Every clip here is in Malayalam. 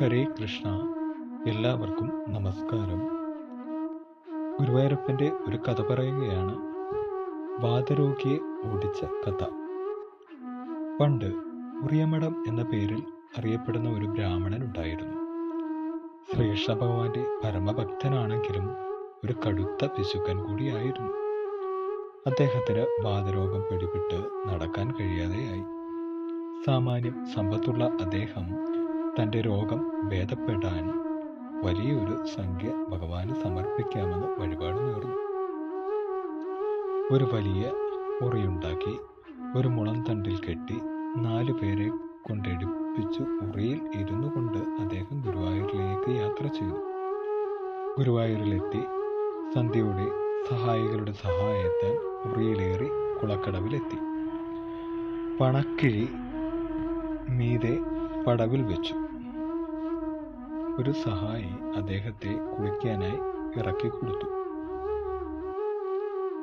ഹരേ കൃഷ്ണ. എല്ലാവർക്കും നമസ്കാരം. ഗുരുവായൂരപ്പന്റെ ഒരു കഥ പറയുകയാണ്. വാതരോഗിയെ ഓടിച്ച കഥ. പണ്ട് ഉറിയമഠം എന്ന പേരിൽ അറിയപ്പെടുന്ന ഒരു ബ്രാഹ്മണൻ ഉണ്ടായിരുന്നു. ശ്രീകൃഷ്ണ ഭഗവാന്റെ പരമഭക്തനാണെങ്കിലും ഒരു കടുത്ത പിശുക്കൻ കൂടിയായിരുന്നു. അദ്ദേഹത്തിന് വാതരോഗം പിടിപെട്ട് നടക്കാൻ കഴിയാതെയായി. സാമാന്യം സമ്പത്തുള്ള അദ്ദേഹം തന്റെ രോഗം ഭേദപ്പെടാൻ വലിയൊരു സംഖ്യ ഭഗവാന് സമർപ്പിക്കാമെന്ന് വഴിപാട് നേർന്നു. ഒരു വലിയ ഉറിയുണ്ടാക്കി ഒരു മുളം തണ്ടിൽ കെട്ടി നാലു പേരെ കൊണ്ടെടുപ്പിച്ചു ഉറിയിൽ ഇരുന്നു കൊണ്ട് അദ്ദേഹം ഗുരുവായൂരിലേക്ക് യാത്ര ചെയ്തു. ഗുരുവായൂരിലെത്തി സന്ധ്യയുടെ സഹായികളുടെ സഹായത്താൽ ഉറിയിലേറി കുളക്കടവിലെത്തി. പണക്കിഴി മീതെ പടവിൽ വെച്ചു. ഒരു സഹായി അദ്ദേഹത്തെ കുളിക്കാനായി ഇറക്കി കൊടുത്തു.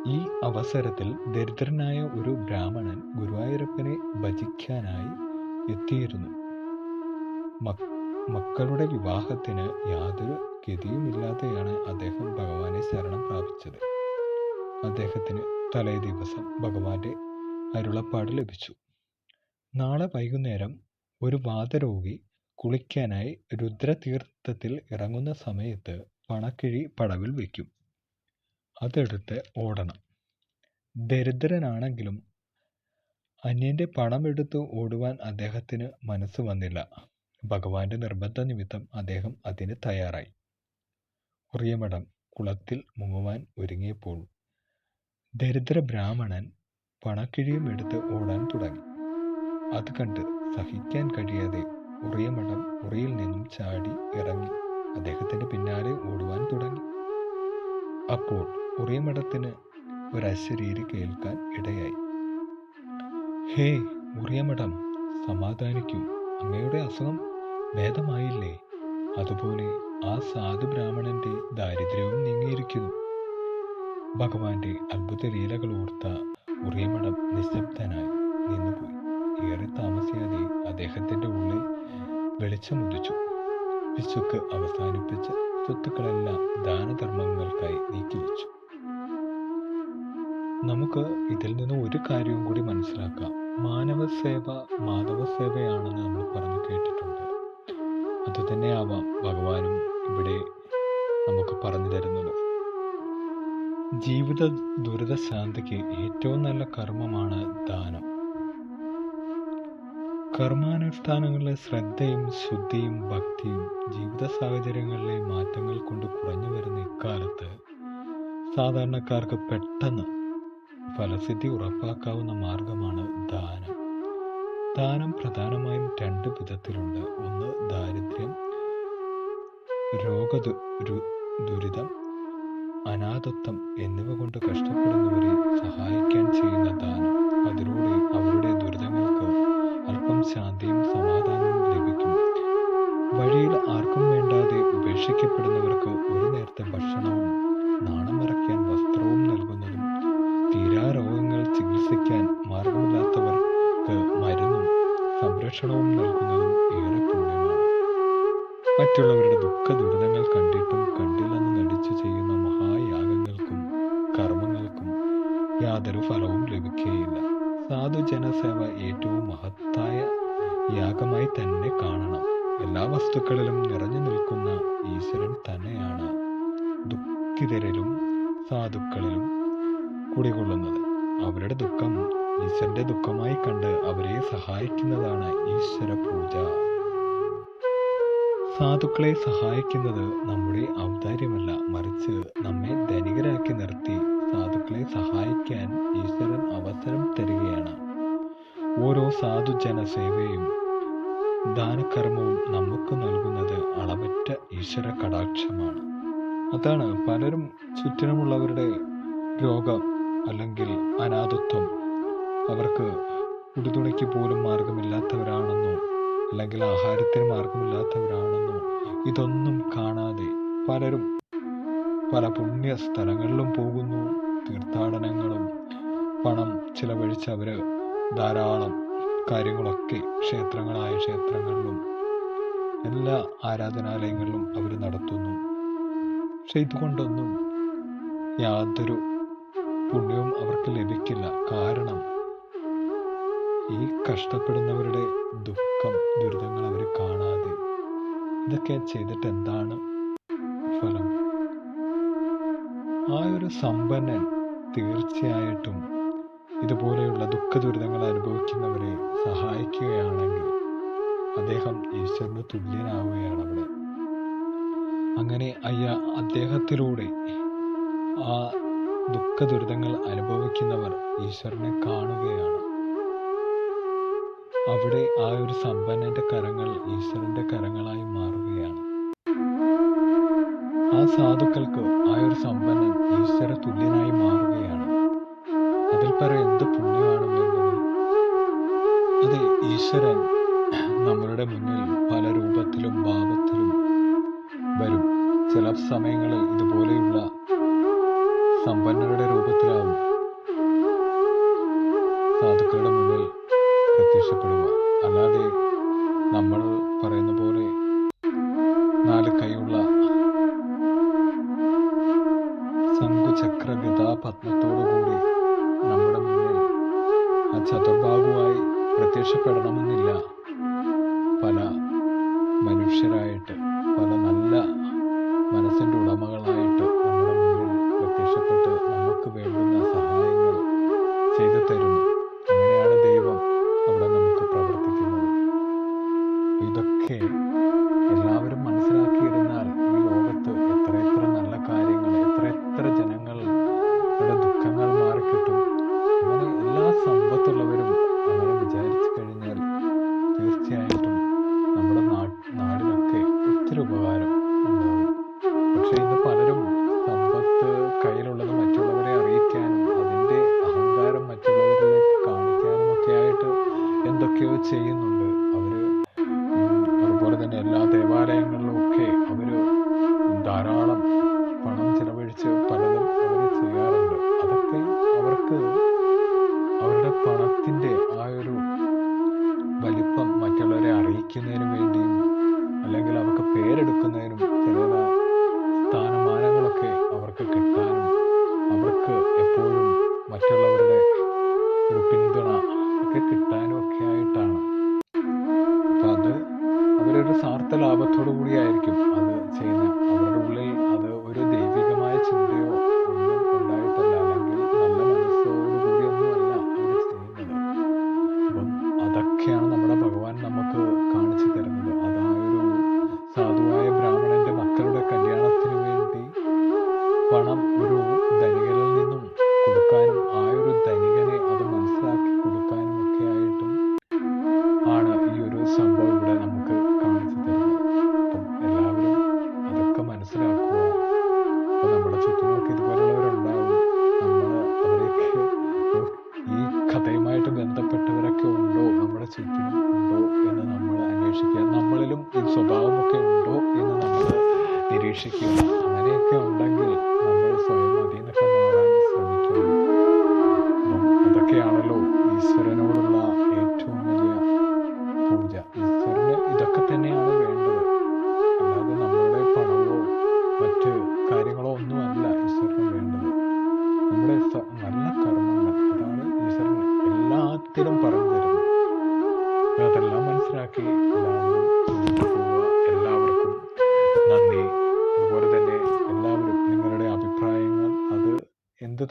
ഈ അവസരത്തിൽ ദരിദ്രനായ ഒരു ബ്രാഹ്മണൻ ഗുരുവായൂരപ്പനെ ഭജിക്കാനായി എത്തിയിരുന്നു. മക്- മക്കളുടെ വിവാഹത്തിന് യാതൊരു ഗതിയുമില്ലാതെയാണ് അദ്ദേഹം ഭഗവാനെ ശരണം പ്രാപിച്ചത്. അദ്ദേഹത്തിന് തലേ ദിവസം ഭഗവാന്റെ അരുളപ്പാട് ലഭിച്ചു. നാളെ വൈകുന്നേരം ഒരു വാതരോഗി കുളിക്കാനായി രുദ്രതീർത്ഥത്തിൽ ഇറങ്ങുന്ന സമയത്ത് പണക്കിഴി പടവിൽ വയ്ക്കും. അതെടുത്ത് ഓടണം. ദരിദ്രനാണെങ്കിലും അന്യന്റെ പണമെടുത്ത് ഓടുവാൻ അദ്ദേഹത്തിന് മനസ്സ് വന്നില്ല. ഭഗവാന്റെ നിർബന്ധ നിമിത്തം അദ്ദേഹം അതിന് തയ്യാറായി. കുറിയമഠം കുളത്തിൽ മുങ്ങുവാൻ ഒരുങ്ങിയപ്പോൾ ദരിദ്ര ബ്രാഹ്മണൻ പണക്കിഴിയും എടുത്ത് ഓടാൻ തുടങ്ങി. അത് കണ്ട് സഹിക്കാൻ കഴിയാതെ ഉറിയമഠം ഉറിയിൽ നിന്നും ചാടി ഇറങ്ങി. അദ്ദേഹത്തിന്റെ പിന്നാലെ ഓടുവാൻ തുടങ്ങി. അപ്പോൾ ഉറിയമഠത്തിന് ഒരു അശരീരി കേൾക്കാൻ ഇടയായി. ഹേ ഉറിയമഠം സമാധാനിക്കൂ. അങ്ങയുടെ അസുഖം ഭേദമായില്ലേ? അതുപോലെ ആ സാധു ബ്രാഹ്മണന്റെ ദാരിദ്ര്യവും നീങ്ങിയിരിക്കുന്നു. ഭഗവാന്റെ അത്ഭുത ലീലകൾ ഓർത്ത വെളിച്ചമുദിച്ചു പിശുക്ക് അവസാനിപ്പിച്ച് സ്വത്തുക്കളെല്ലാം ദാനധർമ്മങ്ങൾക്കായി നീക്കിവെച്ചു നമുക്ക് ഇതിൽ നിന്ന് ഒരു കാര്യവും കൂടി മനസ്സിലാക്കാം. മാനവ സേവ മാധവ സേവയാണെന്ന് നമ്മൾ പറഞ്ഞു കേട്ടിട്ടുണ്ട്. അതുതന്നെയാവാം ഭഗവാനും ഇവിടെ നമുക്ക് പറഞ്ഞു തരുന്നത്. ജീവിത ദുരിത ശാന്തിക്ക് ഏറ്റവും നല്ല കർമ്മമാണ് ദാനം. കർമാനുഷ്ഠാനങ്ങളിലെ ശ്രദ്ധയും ശുദ്ധിയും ഭക്തിയും ജീവിത സാഹചര്യങ്ങളിലെ മാറ്റങ്ങൾ കൊണ്ട് കുറഞ്ഞു വരുന്ന ഇക്കാലത്ത് സാധാരണക്കാർക്ക് പെട്ടെന്ന് ഫലസിദ്ധി ഉറപ്പാക്കാവുന്ന മാർഗമാണ് ദാനം. ദാനം പ്രധാനമായും രണ്ട് വിധത്തിലുണ്ട്. ഒന്ന് ദാരിദ്ര്യം രോഗ ദുരിതം അനാഥത്വം എന്നിവ കൊണ്ട് കഷ്ടപ്പെടുന്നവരെ സഹായിക്കാൻ ചെയ്യുന്ന ദാനം. അതിലൂടെ അവരുടെ ദുരിതങ്ങൾക്ക് അല്പം ശാന്തിയും സമാധാനവും ലഭിക്കും. വഴിയിൽ ആർക്കും വേണ്ടാതെ ഉപേക്ഷിക്കപ്പെടുന്നവർക്ക് ഒരു നേരത്തെ ഭക്ഷണവും നാണം മറയ്ക്കാൻ വസ്ത്രവും നൽകുന്നതും തീരാ രോഗങ്ങൾ ചികിത്സിക്കാൻ മാർഗമില്ലാത്തവർക്ക് മരുന്നും സംരക്ഷണവും നൽകുന്നതും ഏറെ പുണ്യമാണ്. മറ്റുള്ളവരുടെ ദുഃഖ ദുരിതങ്ങൾ കണ്ടിട്ടും കണ്ടില്ലെന്ന് നടിച്ചു ചെയ്യുന്ന മഹായാഗങ്ങൾക്കും കർമ്മങ്ങൾക്കും യാതൊരു ഫലവും ലഭിക്കുകയില്ല സാധു ജനസേവ ഏറ്റവും മഹത്തായ യാഗമായി തന്നെ കാണണം. എല്ലാ വസ്തുക്കളിലും നിറഞ്ഞു നിൽക്കുന്ന ഈശ്വരൻ തന്നെയാണ് ദുഃഖിതരിലും സാധുക്കളിലും കുടികൊള്ളുന്നത്. അവരുടെ ദുഃഖം ഈശ്വരന്റെ ദുഃഖമായി കണ്ട് അവരെ സഹായിക്കുന്നതാണ് ഈശ്വര പൂജ സാധുക്കളെ സഹായിക്കുന്നത് നമ്മുടെ ഔദാര്യമല്ല മറിച്ച് നമ്മെ ധനികരാക്കി നിർത്തി സാധുക്കളെ സഹായിക്കാൻ ഈശ്വരൻ അവസരം തരികയാണ്. ഓരോ സാധുജന സേവയും ദാനകർമ്മവും നമുക്ക് നൽകുന്നത് അളവറ്റ ഈശ്വര കടാക്ഷമാണ്. അതാണ് പലരും ചുറ്റിനുമുള്ളവരുടെ രോഗം അല്ലെങ്കിൽ അനാഥത്വം. അവർക്ക് ഉടുതുണിക്ക് പോലും മാർഗമില്ലാത്തവരാണെന്നോ അല്ലെങ്കിൽ ആഹാരത്തിന് മാർഗമില്ലാത്തവരാണെന്നോ ഇതൊന്നും കാണാതെ പലരും പല പുണ്യ സ്ഥലങ്ങളിലും പോകുന്നു. തീർത്ഥാടനങ്ങളും പണം ചിലവഴിച്ച് അവർ ധാരാളം കാര്യങ്ങളൊക്കെ ക്ഷേത്രങ്ങളായ ക്ഷേത്രങ്ങളിലും എല്ലാ ആരാധനാലയങ്ങളിലും അവർ നടത്തുന്നു. പക്ഷെ ഇതുകൊണ്ടൊന്നും യാതൊരു പുണ്യവും അവർക്ക് ലഭിക്കില്ല. കാരണം ഈ കഷ്ടപ്പെടുന്നവരുടെ ദുഃഖം ദുരിതങ്ങൾ അവർ കാണാതെ ഇതൊക്കെ ചെയ്തിട്ട് എന്താണ് ഫലം? ആ ഒരു സമ്പന്നൻ തീർച്ചയായിട്ടും ഇതുപോലെയുള്ള ദുഃഖ ദുരിതങ്ങൾ അനുഭവിക്കുന്നവരെ സഹായിക്കുകയാണെങ്കിൽ അദ്ദേഹം ഈശ്വരന് തുല്യനാവുകയാണ് അവിടെ. അങ്ങനെ അയ്യ അദ്ദേഹത്തിലൂടെ ആ ദുഃഖ ദുരിതങ്ങൾ അനുഭവിക്കുന്നവർ ഈശ്വരനെ കാണുകയാണ്. അവിടെ ആ ഒരു സമ്പന്നന്റെ കരങ്ങൾ ഈശ്വരന്റെ കരങ്ങളായി മാറുകയാണ്. ആ സാധുക്കൾക്ക് ആ ഒരു സമ്പന്നൻ ഈശ്വര തുല്യനായി മാറുകയാണ്. അതിൽ പറ എന്ത് പുണ്യമാണ് വേണ്ടത് അത് ഈശ്വരൻ നമ്മളുടെ മുന്നിൽ പല രൂപത്തിലും ഭാവത്തിലും വരും. ചില സമയങ്ങളിൽ ഇതുപോലെയുള്ള സമ്പന്നരുടെ രൂപത്തിലാവും സാധുക്കളുടെ മുന്നിൽ പ്രത്യക്ഷപ്പെടുക. അല്ലാതെ നമ്മൾ പറയുന്ന പോലെ നാല് കൈയുള്ള ശംഖുചക്ര ഗതാ പത്മത്തോടുകൂടി നമ്മുടെ മുന്നിൽ ആ ചതുർഭാഗുവായി പ്രത്യക്ഷപ്പെടണമെന്നില്ല. പല മനുഷ്യരായിട്ട് പല നല്ല മനസ്സിന്റെ ഉടമകളായിട്ട് നമ്മുടെ മുന്നിൽ പ്രത്യക്ഷപ്പെട്ട് നമുക്ക് വേണ്ടുന്ന ഉണ്ടോ എന്ന് നമ്മൾ അന്വേഷിക്കുക. നമ്മളിലും ഈ സ്വഭാവമൊക്കെ ഉണ്ടോ എന്ന് നമ്മൾ നിരീക്ഷിക്കുക. അങ്ങനെയൊക്കെ ഉണ്ടെങ്കിൽ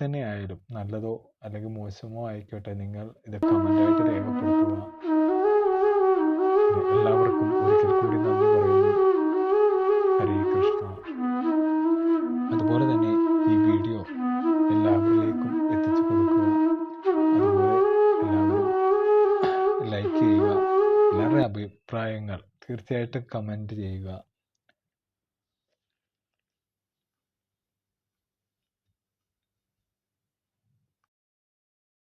തന്നെ ആയാലും നല്ലതോ അല്ലെങ്കിൽ മോശമോ ആയിക്കോട്ടെ നിങ്ങൾ ഇത് കമന്റായിട്ട് രേഖപ്പെടുത്തുക. എല്ലാവർക്കും ഒരിക്കൽ കൂടി നന്ദി പറയുന്നു. ഹരേ കൃഷ്ണ. അതുപോലെ തന്നെ ഈ വീഡിയോ എല്ലാവരിലേക്കും എത്തിച്ചു കൊടുക്കുക. അതുപോലെ എല്ലാവരും ലൈക്ക് ചെയ്യുക. എല്ലാവരുടെ അഭിപ്രായങ്ങൾ തീർച്ചയായിട്ടും കമന്റ് ചെയ്യുക.